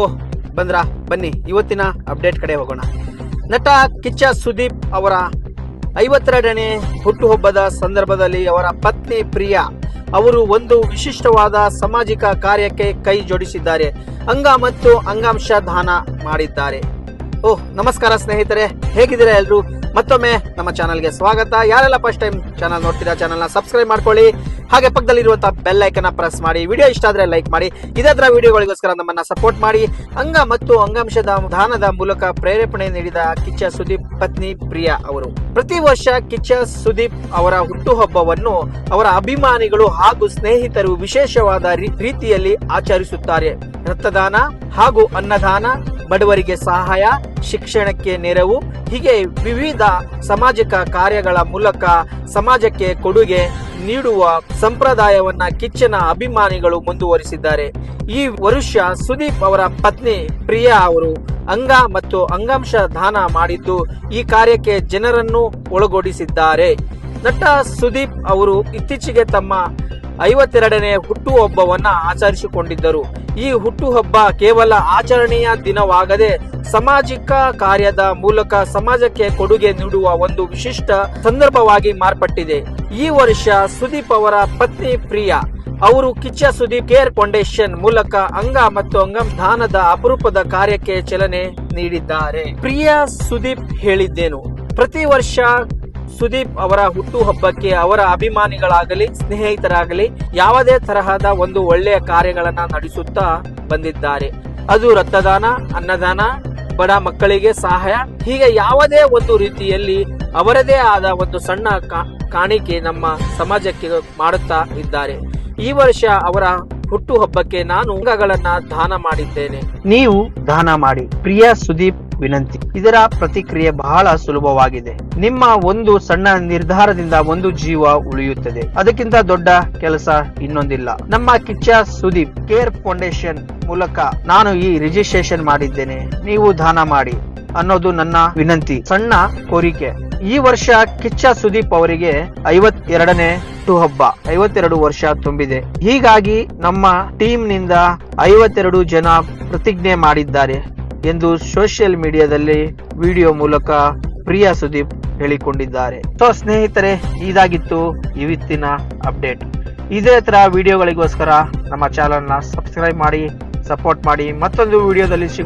ಓಹ್ ಬಂದ್ರಾ? ಬನ್ನಿ, ಇವತ್ತಿನ ಅಪ್ಡೇಟ್ ಕಡೆ ಹೋಗೋಣ. ನಟ ಕಿಚ್ಚ ಸುದೀಪ್ ಅವರ ಐವತ್ತೆರಡನೇ ಹುಟ್ಟುಹಬ್ಬದ ಸಂದರ್ಭದಲ್ಲಿ ಅವರ ಪತ್ನಿ ಪ್ರಿಯಾ ಅವರು ಒಂದು ವಿಶಿಷ್ಟವಾದ ಸಾಮಾಜಿಕ ಕಾರ್ಯಕ್ಕೆ ಕೈ ಜೋಡಿಸಿದ್ದಾರೆ. ಅಂಗ ಮತ್ತು ಅಂಗಾಂಶ ದಾನ ಮಾಡಿದ್ದಾರೆ. ಓಹ್ ನಮಸ್ಕಾರ ಸ್ನೇಹಿತರೆ, ಹೇಗಿದ್ದೀರಾ ಎಲ್ರು? ಮತ್ತೊಮ್ಮೆ ನಮ್ಮ ಚಾನಲ್ಗೆ ಸ್ವಾಗತ. ಯಾರೆಲ್ಲ ಫಸ್ಟ್ ಟೈಮ್ ಚಾನಲ್ ನೋಡ್ತೀರಾ ಚಾನಲ್ನ ಸಬ್ಸ್ಕ್ರೈಬ್ ಮಾಡ್ಕೊಳ್ಳಿ. ಹಾಗೆ ಪಕ್ಕದಲ್ಲಿರುವಂತಹ ಬೆಲ್ ಐಕನ್ ಪ್ರೆಸ್ ಮಾಡಿ. ವಿಡಿಯೋ ಇಷ್ಟ ಆದ್ರೆ ಲೈಕ್ ಮಾಡಿ. ಇದೇ ತರ ವಿಡಿಯೋಗಳಿಗೋಸ್ಕರ ನಮ್ಮನ್ನ ಸಪೋರ್ಟ್ ಮಾಡಿ. ಅಂಗ ಮತ್ತು ಅಂಗಾಂಶದ ದಾನದ ಮೂಲಕ ಪ್ರೇರೇಪಣೆ ನೀಡಿದ ಕಿಚ್ಚ ಸುದೀಪ್, ಪತ್ನಿ ಪ್ರಿಯಾ ಅವರು. ಪ್ರತಿ ವರ್ಷ ಕಿಚ್ಚ ಸುದೀಪ್ ಅವರ ಹುಟ್ಟುಹಬ್ಬವನ್ನು ಅವರ ಅಭಿಮಾನಿಗಳು ಹಾಗೂ ಸ್ನೇಹಿತರು ವಿಶೇಷವಾದ ರೀತಿಯಲ್ಲಿ ಆಚರಿಸುತ್ತಾರೆ. ರಕ್ತದಾನ ಹಾಗೂ ಅನ್ನದಾನ, ಬಡವರಿಗೆ ಸಹಾಯ, ಶಿಕ್ಷಣಕ್ಕೆ ನೆರವು, ಹೀಗೆ ವಿವಿಧ ಸಾಮಾಜಿಕ ಕಾರ್ಯಗಳ ಮೂಲಕ ಸಮಾಜಕ್ಕೆ ಕೊಡುಗೆ ನೀಡುವ ಸಂಪ್ರದಾಯವನ್ನ ಕಿಚ್ಚನ ಅಭಿಮಾನಿಗಳು ಮುಂದುವರಿಸಿದ್ದಾರೆ. ಈ ವರುಷ ಸುದೀಪ್ ಅವರ ಪತ್ನಿ ಪ್ರಿಯಾ ಅವರು ಅಂಗ ಮತ್ತು ಅಂಗಾಂಶ ದಾನ ಮಾಡಿದ್ದು ಈ ಕಾರ್ಯಕ್ಕೆ ಜನರನ್ನು ಒಳಗೊಡಿಸಿದ್ದಾರೆ. ನಟ ಸುದೀಪ್ ಅವರು ಇತ್ತೀಚೆಗೆ ತಮ್ಮ ಐವತ್ತೆರಡನೇ ಹುಟ್ಟುಹಬ್ಬವನ್ನ ಆಚರಿಸಿಕೊಂಡಿದ್ದರು. ಈ ಹುಟ್ಟುಹಬ್ಬ ಕೇವಲ ಆಚರಣೆಯ ದಿನವಾಗದೆ ಸಾಮಾಜಿಕ ಕಾರ್ಯದ ಮೂಲಕ ಸಮಾಜಕ್ಕೆ ಕೊಡುಗೆ ನೀಡುವ ಒಂದು ವಿಶಿಷ್ಟ ಸಂದರ್ಭವಾಗಿ ಮಾರ್ಪಟ್ಟಿದೆ. ಈ ವರ್ಷ ಸುದೀಪ್ ಅವರ ಪತ್ನಿ ಪ್ರಿಯಾ, ಅವರು ಕಿಚ್ಚ ಸುದೀಪ್ ಕೇರ್ ಫೌಂಡೇಶನ್ ಮೂಲಕ ಅಂಗ ಮತ್ತು ಅಂಗಂ ದಾನದ ಅಪರೂಪದ ಕಾರ್ಯಕ್ಕೆ ಚಲನೆ ನೀಡಿದ್ದಾರೆ. ಪ್ರಿಯಾ ಸುದೀಪ್ ಹೇಳಿದ್ದೇನು, ಪ್ರತಿ ವರ್ಷ ಸುದೀಪ್ ಅವರ ಹುಟ್ಟುಹಬ್ಬಕ್ಕೆ ಅವರ ಅಭಿಮಾನಿಗಳಾಗಲಿ, ಸ್ನೇಹಿತರಾಗಲಿ ಯಾವುದೇ ತರಹದ ಒಂದು ಒಳ್ಳೆಯ ಕಾರ್ಯಗಳನ್ನ ನಡೆಸುತ್ತಾ ಬಂದಿದ್ದಾರೆ. ಅದು ರಕ್ತದಾನ, ಅನ್ನದಾನ, ಬಡ ಮಕ್ಕಳಿಗೆ ಸಹಾಯ, ಹೀಗೆ ಯಾವುದೇ ಒಂದು ರೀತಿಯಲ್ಲಿ ಅವರದೇ ಆದ ಒಂದು ಸಣ್ಣ ಕಾಣಿಕೆ ನಮ್ಮ ಸಮಾಜಕ್ಕೆ ಮಾಡುತ್ತಾ ಇದ್ದಾರೆ. ಈ ವರ್ಷ ಅವರ ಹುಟ್ಟುಹಬ್ಬಕ್ಕೆ ನಾನು ಅಂಗಗಳನ್ನ ದಾನ ಮಾಡಿದ್ದೇನೆ. ನೀವು ದಾನ ಮಾಡಿ. ಪ್ರಿಯಾ ಸುದೀಪ್ ವಿನಂತಿ. ಇದರ ಪ್ರತಿಕ್ರಿಯೆ ಬಹಳ ಸುಲಭವಾಗಿದೆ. ನಿಮ್ಮ ಒಂದು ಸಣ್ಣ ನಿರ್ಧಾರದಿಂದ ಒಂದು ಜೀವ ಉಳಿಯುತ್ತದೆ. ಅದಕ್ಕಿಂತ ದೊಡ್ಡ ಕೆಲಸ ಇನ್ನೊಂದಿಲ್ಲ. ನಮ್ಮ ಕಿಚ್ಚ ಸುದೀಪ್ ಕೇರ್ ಫೌಂಡೇಶನ್ ಮೂಲಕ ನಾನು ಈ ರಿಜಿಸ್ಟ್ರೇಷನ್ ಮಾಡಿದ್ದೇನೆ. ನೀವು ದಾನ ಮಾಡಿ ಅನ್ನೋದು ನನ್ನ ವಿನಂತಿ. ಸಣ್ಣ ಕೋರಿಕೆ. ಈ ವರ್ಷ ಕಿಚ್ಚ ಸುದೀಪ್ ಅವರಿಗೆ ಐವತ್ತೆರಡನೇ ಹುಟ್ಟುಹಬ್ಬ ಐವತ್ತೆರಡು ವರ್ಷ ತುಂಬಿದೆ. ಹೀಗಾಗಿ ನಮ್ಮ ಟೀಮ್ನಿಂದ ಐವತ್ತೆರಡು ಜನ ಪ್ರತಿಜ್ಞೆ ಮಾಡಿದ್ದಾರೆ. ಎಂದು ಸೋಷಿಯಲ್ ಮೀಡಿಯಾದಲ್ಲಿ ವಿಡಿಯೋ ಮೂಲಕ ಪ್ರಿಯಾ ಸುದೀಪ್ ಹೇಳಿಕೊಂಡಿದ್ದಾರೆ. ಸೊ ಸ್ನೇಹಿತರೆ, ಇದಾಗಿತ್ತು ಇವತ್ತಿನ ಅಪ್ಡೇಟ್. ಇದೇ ತರ ವಿಡಿಯೋಗಳಿಗೋಸ್ಕರ ನಮ್ಮ ಚಾನಲ್ನ ಸಬ್ಸ್ಕ್ರೈಬ್ ಮಾಡಿ, ಸಪೋರ್ಟ್ ಮಾಡಿ, ಮತ್ತೊಂದು ವಿಡಿಯೋದಲ್ಲಿ ಸಿಗೋಣ